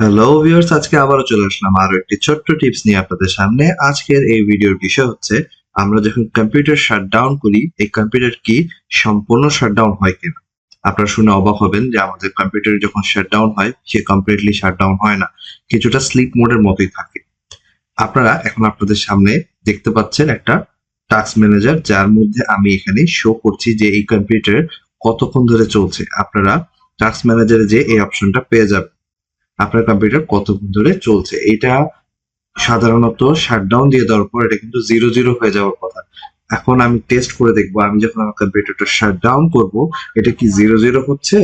Hello viewers আজকে আবারও চলে আসলাম আরও একটি ছোট্ট টিপস নিয়ে আপনাদের সামনে। আজকের এই ভিডিওর বিষয় হচ্ছে, আমরা যখন কম্পিউটার শাটডাউন করি, এই কম্পিউটার কি সম্পূর্ণ শাটডাউন হয় কিনা? আপনারা শুনে অবাক হবেন যে আমাদের কম্পিউটার যখন শাটডাউন হয়, সে কমপ্লিটলি শাটডাউন হয় না। কিছুটা স্লিপ মোডের মতোই থাকে। আপনারা এখন আপনাদের সামনে দেখতে পাচ্ছেন একটা টাস্ক ম্যানেজার যার মধ্যে আমি এখানে শো করছি যে এই কম্পিউটার কতক্ষণ ধরে চলছে। আপনারা টাস্ক ম্যানেজারে যে এই অপশনটা পেয়ে যাবেন। আপনার কম্পিউটার কতক্ষণ ধরে চলছে? এটা সাধারণত শাটডাউন দিয়ে দেওয়ার পর এটা কিন্তু জিরো জিরো হয়ে যাওয়ার কথা। এখন আমি টেস্ট করে দেখব, আমি যখন আমার কম্পিউটারটা শাটডাউন করব, এটা কি জিরো জিরো হচ্ছে?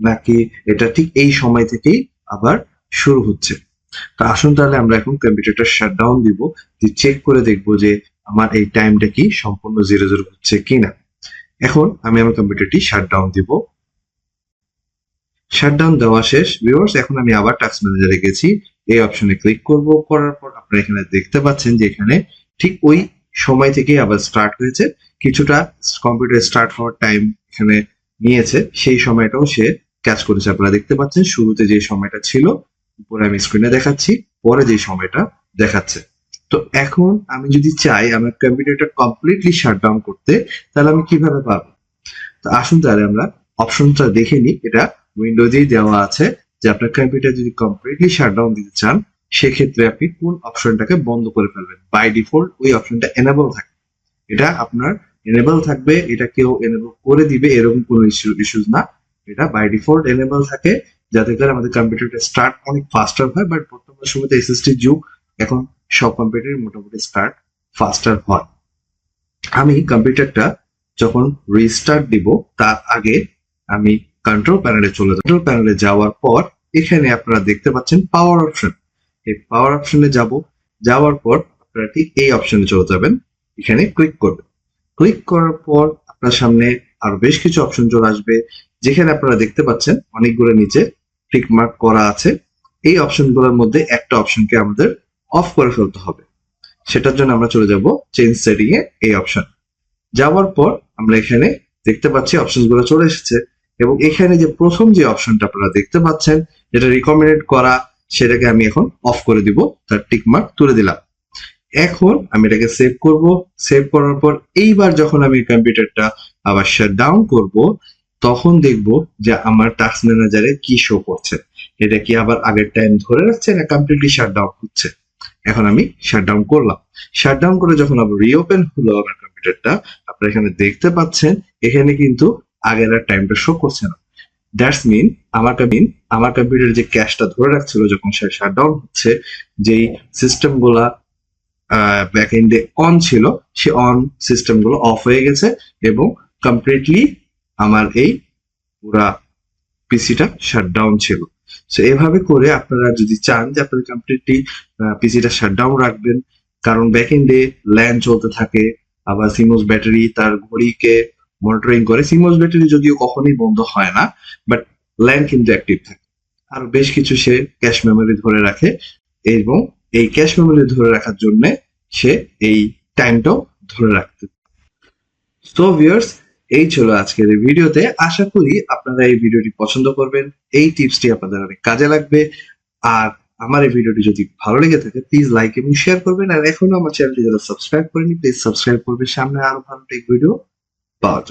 নাকি এটা ঠিক এই সময় থেকেই আবার শুরু হচ্ছে? তো আসুন তাহলে আমরা এখন কম্পিউটারটা শাটডাউন দিব, দিয়ে চেক করে দেখব যে আমার এই টাইমটা কি সম্পূর্ণ জিরো জিরো হচ্ছে কিনা। এখন আমি আমার কম্পিউটারটি শাটডাউন দিব। শাটডাউন দেওয়া শেষ ভিউয়ার্স এখন আমি আবার টাস্ক ম্যানেজারে গেছি। এই অপশনে ক্লিক করব। করার পর আপনারা এখানে দেখতে পাচ্ছেন যে এখানে ঠিক ওই সময় থেকেই আবার স্টার্ট হয়েছে। কিছুটা কম্পিউটার স্টার্ট হওয়ার টাইম এখানে নিয়েছে। সেই সময়টাও সে ক্যাচ করেছে। আপনারা দেখতে পাচ্ছেন, শুরুতে যে সময়টা ছিল, উপরে আমি স্ক্রিনে দেখাচ্ছি, পরে যে সময়টা দেখাচ্ছে। তো এখন আমি যদি চাই আমার কম্পিউটারটা কমপ্লিটলি শাটডাউন করতে, তাহলে আমি কীভাবে পাবো? তো আসুন তাহলে আমরা অপশনটা দেখে নিই। এটা উইন্ডোজেই দেওয়া আছে যে আপনার কম্পিউটার যদি কমপ্লিটলি শাটডাউন দিতে চান, সেক্ষেত্রে আপনি কোন অপশনটাকে বন্ধ করে ফেলবেন? বাই ডিফল্ট ওই অপশনটা এনেবল থাকে এটা আপনার এনেবল থাকবে, এটা কেউ এনেবল করে দিবে, এরকম কোনো ইস্যু ইস্যুজ না। এটা বাই ডিফল্ট এনেবল থাকে, যাতে করে আমাদের কম্পিউটারটা স্টার্ট অনেক ফাস্টার হয় বাট বর্তমান সময়তে এসএসডি যুগ, এখন সব কম্পিউটার মোটামুটি স্টার্ট ফাস্টার হয়। আমি কম্পিউটারটা যখন রিস্টার্ট দিব, তার আগে আমি কন্ট্রোল প্যানেলে চলে যাব কন্ট্রোল প্যানেলে যাওয়ার পর এখানে আপনারা দেখতে পাচ্ছেন পাওয়ার অপশন এই পাওয়ার অপশনে যাব। যাওয়ার পর আপনারা ঠিক এই অপশনে চলে যাবেন। এখানে ক্লিক করবেন। ক্লিক করার পর আপনার সামনে আরও বেশ কিছু অপশন চলে আসবে। যেখানে আপনারা দেখতে পাচ্ছেন অনেকগুলো নিচে টিক মার্ক করা আছে। এই অপশনগুলোর মধ্যে একটা অপশনকে আমাদের অফ করে ফেলতে হবে। সেটার জন্য আমরা চলে যাব চেঞ্জ সেটিং এ এই অপশন যাওয়ার পর আমরা এখানে দেখতে পাচ্ছি অপশনগুলো চলে এসেছে। এবং এখানে যে প্রথম যে অপশনটা আপনারা দেখতে পাচ্ছেন, যেটা রিকমেন্ডেড করা, সেটাকে আমি এখন অফ করে দিব, তার টিক মার্ক তুলে দিলাম। এখন আমি এটাকে সেভ করব। সেভ করার পর এইবার যখন আমি কম্পিউটারটা আবার শাট ডাউন করব, তখন দেখব যে আমার টাস্ক ম্যানেজারে কি শো করছে। এটা কি আবার আগের টাইম ধরে রাখছে না কমপ্লিটলি শাট ডাউন হচ্ছে এখন আমি শাট ডাউন করলাম। শাট ডাউন করে যখন আবার রিওপেন হলো আমার কম্পিউটারটা আপনারা এখানে দেখতে পাচ্ছেন, এখানে কিন্তু আগের আর টাইমটা শো করছে না। দ্যাটস মিন আমার মিন আমার কম্পিউটার যে ক্যাশটা ধরে রাখছিল যখন সে শাটডাউন হচ্ছে, যেই সিস্টেমগুলা ব্যাক এন্ডে অন ছিল, সে অন সিস্টেমগুলো অফ হয়ে গেছে এবং কমপ্লিটলি আমার এই পুরা পিসিটা শাটডাউন ছিল। সো এভাবে করে আপনারা যদি চান যে আপনারা কমপ্লিটলি পিসিটা শাটডাউন রাখবেন, কারণ ব্যাক এন্ডে ল্যান চলতে থাকে, আবার সিমোস ব্যাটারি তার ঘড়িকে মনিটরিং করে সিমোস ব্যাটারি যদিও কখনোই বন্ধ হয় না বাট ল্যান কিন্তু অ্যাক্টিভ থাকে। আর বেশ কিছু সে ক্যাশ মেমোরি ধরে রাখে এবং এই ক্যাশ মেমোরি ধরে রাখার জন্য সে এই টাইমটাও ধরে রাখতে তো ভিউয়ার্স এই ছিল আজকের এই ভিডিওতে। আশা করি আপনারা এই ভিডিওটি পছন্দ করবেন। এই টিপসটি আপনাদের অনেক কাজে লাগবে। আর আমার এই ভিডিওটি যদি ভালো লেগে থাকে প্লিজ লাইক এবং শেয়ার করবেন। আর এখনও আমার চ্যানেলটি যারা সাবস্ক্রাইব করেনি প্লিজ সাবস্ক্রাইব করবে। সামনে আরও ভালো টেক ভিডিও ধন্যবাদ।